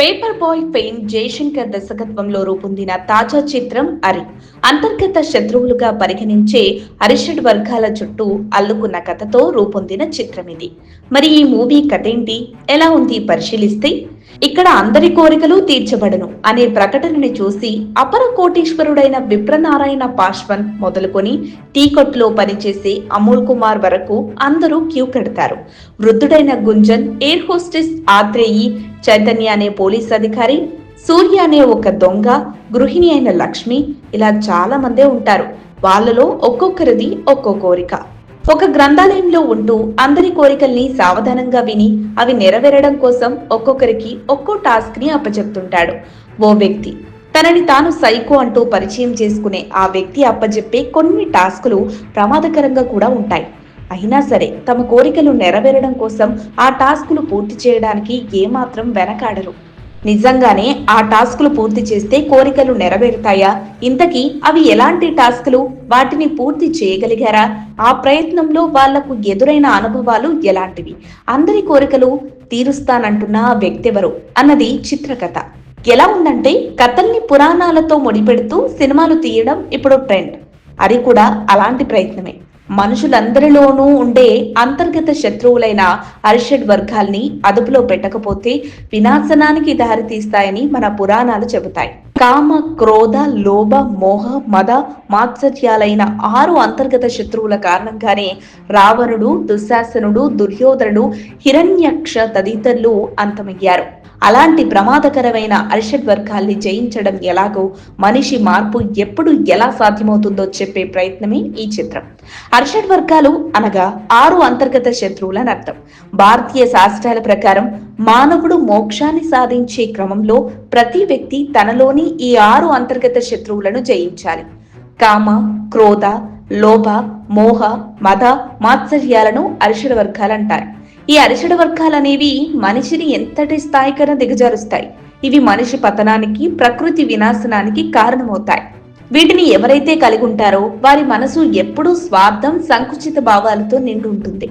Paper boy ఫెయిమ్ Jayashankar దర్శకత్వంలో రూపొందిన తాజా చిత్రం అరి. అంతర్గత శత్రువులుగా పరిగణించే అరిషడ్ వర్గాల చుట్టూ అల్లుకున్న కథతో రూపొందిన చిత్రం ఇది మరి ఈ మూవీ కథ ఏంటి? ఎలా ఉంది? పరిశీలిస్తే ఇక్కడ అందరి కోరికలు తీర్చబడను అనే ప్రకటనని చూసి అపర కోటీశ్వరుడైన విప్రనారాయణ పాశ్వన్ మొదలుకొని టీకొట్లో పనిచేసే అమూల్ కుమార్ వరకు అందరూ క్యూ కడతారు. వృద్ధుడైన గుంజన్ ఎయిర్ హోస్టెస్ ఆత్రేయి చైతన్య అనే పోలీస్ అధికారి సూర్య అనే ఒక దొంగ గృహిణి అయిన లక్ష్మి ఇలా చాలా మందే ఉంటారు. వాళ్ళలో ఒక్కొక్కరిది ఒక్కో కోరిక. ఒక గ్రంథాలయంలో ఉంటూ అందరి కోరికల్ని సావధానంగా విని అవి నెరవేరడం కోసం ఒక్కొక్కరికి ఒక్కో టాస్క్ని అప్పచెప్తుంటాడు ఓ వ్యక్తి తనని తాను సైకో అంటూ పరిచయం చేసుకునే ఆ వ్యక్తి అప్పజెప్పే కొన్ని టాస్కులు ప్రమాదకరంగా కూడా ఉంటాయి. అయినా సరే తమ కోరికలు నెరవేరడం కోసం ఆ టాస్కులు పూర్తి చేయడానికి ఏమాత్రం వెనకాడరు. నిజంగానే ఆ టాస్కులు పూర్తి చేస్తే కోరికలు నెరవేరుతాయా? ఇంతకీ అవి ఎలాంటి టాస్కులు? వాటిని పూర్తి చేయగలిగారా? ఆ ప్రయత్నంలో వాళ్ళకు ఎదురైన అనుభవాలు ఎలాంటివి? అందరి కోరికలు తీరుస్తానంటున్న ఆ వ్యక్తెవరు? అన్నది చిత్రకథ. ఎలా ఉందంటే కథల్ని పురాణాలతో ముడిపెడుతూ సినిమాలు తీయడం ఇప్పుడు ట్రెండ్. అది కూడా అలాంటి ప్రయత్నమే. మనుషులందరిలోనూ ఉండే అంతర్గత శత్రువులైన అరిషడ్ వర్గాల్ని అదుపులో పెట్టకపోతే వినాశనానికి దారితీస్తాయని మన పురాణాలు చెబుతాయి. కామ క్రోధ లోభ మోహ మద మాత్సర్యాలైన ఆరు అంతర్గత శత్రువుల కారణంగానే రావణుడు దుశ్శాసనుడు దుర్యోధనుడు హిరణ్యక్ష తదితరులు అంతమయ్యారు. అలాంటి ప్రమాదకరమైన అరిషడ్ వర్గాల్ని జయించడం ఎలాగో మనిషి మార్పు ఎప్పుడు ఎలా సాధ్యమవుతుందో చెప్పే ప్రయత్నమే ఈ చిత్రం. అరిషడ్ వర్గాలు అనగా ఆరు అంతర్గత శత్రువులని అర్థం. భారతీయ శాస్త్రాల ప్రకారం మానవుడు మోక్షాన్ని సాధించే క్రమంలో ప్రతి వ్యక్తి తనలోని ఈ ఆరు అంతర్గత శత్రువులను జయించాలి. కామ క్రోధ లోభ మోహ మద మాత్సర్యాలను అరిషడ వర్గాలు అంటారు. ఈ అరిషడ వర్గాలనేవి మనిషిని ఎంతటి స్థాయికైనా దిగజారుస్తాయి. ఇవి మనిషి పతనానికి ప్రకృతి వినాశనానికి కారణమవుతాయి. వీటిని ఎవరైతే కలిగి ఉంటారో వారి మనసు ఎప్పుడూ స్వార్థం సంకుచిత భావాలతో నిండి ఉంటుంది.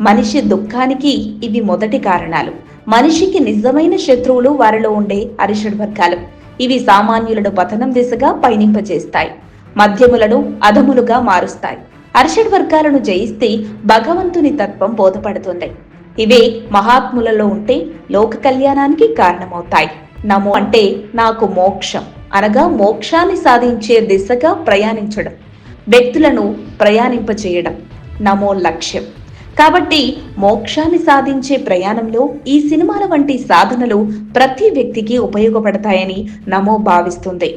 మనిషి దుఃఖానికి ఇవి మొదటి కారణాలు. మనిషికి నిజమైన శత్రువులు వారిలో ఉండే అరిషడ్ వర్గాలు. ఇవి సామాన్యులను పతనం దిశగా పయనింపజేస్తాయి. మధ్యములను అధములుగా మారుస్తాయి. అరిషడ్ వర్గాలను జయిస్తే భగవంతుని తత్వం బోధపడుతుంది. ఇవే మహాత్ములలో ఉంటే లోక కళ్యాణానికి కారణమవుతాయి. నమో అంటే నాకు మోక్షం. అనగా మోక్షాన్ని సాధించే దిశగా ప్రయాణించడం. వ్యక్తులను ప్రయాణింపచేయడం నమో లక్ష్యం. కాబట్టి మోక్షాన్ని సాధించే ప్రయాణంలో ఈ సినిమాల వంటి సాధనలు ప్రతి వ్యక్తికి ఉపయోగపడతాయని నమో భావిస్తుంది.